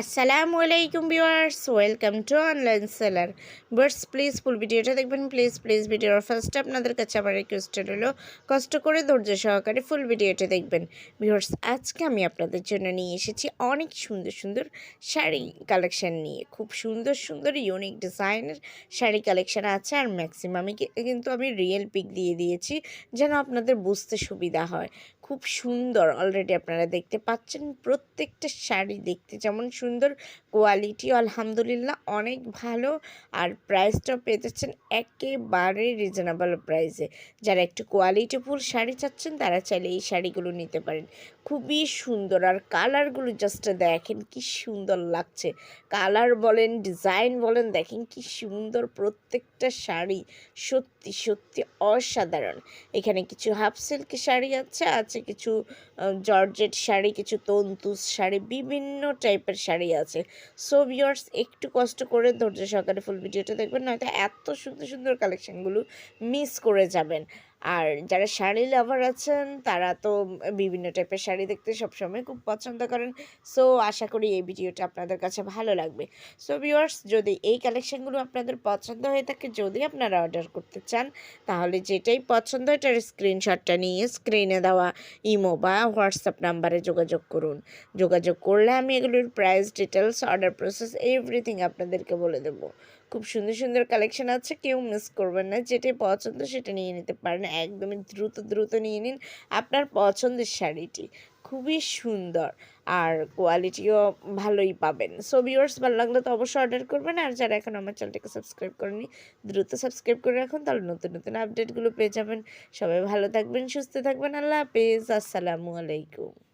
আসসালামু আলাইকুম viewers, welcome to online seller. Burst please full ভিডিওটা দেখবেন, প্লিজ প্লিজ ভিডিওর ফার্স্টে আপনাদের কাছে আমার রিকোয়েস্টেড হলো কষ্ট করে ধৈর্য সহকারে ফুল ভিডিওটা দেখবেন। ভিউয়ার্স, আজকে আমি আপনাদের জন্য নিয়ে এসেছি অনেক সুন্দর সুন্দর শাড়ি কালেকশান নিয়ে। খুব সুন্দর সুন্দর ইউনিক ডিজাইনের শাড়ি কালেকশন আছে আর ম্যাক্সিমামই কিন্তু আমি রিয়েল পিক দিয়ে দিয়েছি যেন আপনাদের বুঝতে সুবিধা হয়। খুব সুন্দর অলরেডি আপনারা দেখতে পাচ্ছেন, প্রত্যেকটা শাড়ি দেখতে যেমন সুন্দর কোয়ালিটি আলহামদুলিল্লাহ, অনেক ভালো। আর প্রাইসটাও পেতেছেন একেবারে রিজনেবল প্রাইসে যারা একটু কোয়ালিটিফুল শাড়ি চাচ্ছেন, তারা চাইলে এই শাড়িগুলো নিতে পারেন। খুবই সুন্দর। আর কালারগুলো জাস্ট দেখেন কি সুন্দর লাগছে। কালার বলেন ডিজাইন বলেন, দেখেন কি সুন্দর প্রত্যেকটা শাড়ি। সত্যি সত্যি অসাধারণ। এখানে কিছু হাফ সিল্ক শাড়ি আছে আছে কিছু জর্জেট শাড়ি, কিছু তন্তুস শাড়ি, বিভিন্ন টাইপের শাড়ি। আছে। সো ভিওর্স একটু কষ্ট করে ধৈর্য সহকারে ফুল ভিডিওটা দেখবেন, নয়তো এত সুন্দর সুন্দর কালেকশানগুলো মিস করে যাবেন। আর যারা শাড়ি লাভার আছেন, তারা তো বিভিন্ন টাইপের শাড়ি দেখতে সবসময় খুব পছন্দ করেন। সো আশা করি এই ভিডিওটা আপনাদের কাছে ভালো লাগবে। সো ভিউয়ার্স যদি এই কালেকশানগুলো আপনাদের পছন্দ হয়ে থাকে, যদি আপনারা অর্ডার করতে চান, তাহলে যেটাই পছন্দ এটার স্ক্রিনশটটা নিয়ে স্ক্রিনে দেওয়া ইমো বা হোয়াটসঅ্যাপ নাম্বারে যোগাযোগ করুন। যোগাযোগ করলে আমি এগুলোর price details order process everything আপনাদেরকে বলে দেবো। খুব সুন্দর সুন্দর কালেকশন আছে, কেউ মিস করবেন না। যেটাই পছন্দ, সেটা নিয়ে নিতে পারেন। একদমই দ্রুত দ্রুত নিয়ে নিন আপনার পছন্দের শাড়িটি। খুবই সুন্দর আর কোয়ালিটিও ভালোই পাবেন। সো ভিউয়ার্স ভালো লাগলে তো অবশ্যই অর্ডার করবেন। আর যারা এখন আমার চ্যানেলটাকে সাবস্ক্রাইব করেনি দ্রুত সাবস্ক্রাইব করে রাখুন, তাহলে নতুন নতুন আপডেটগুলো পেয়ে যাবেন। সবাই ভালো থাকবেন, সুস্থ থাকবেন। আল্লাহ হাফেজ। আসসালামু আলাইকুম।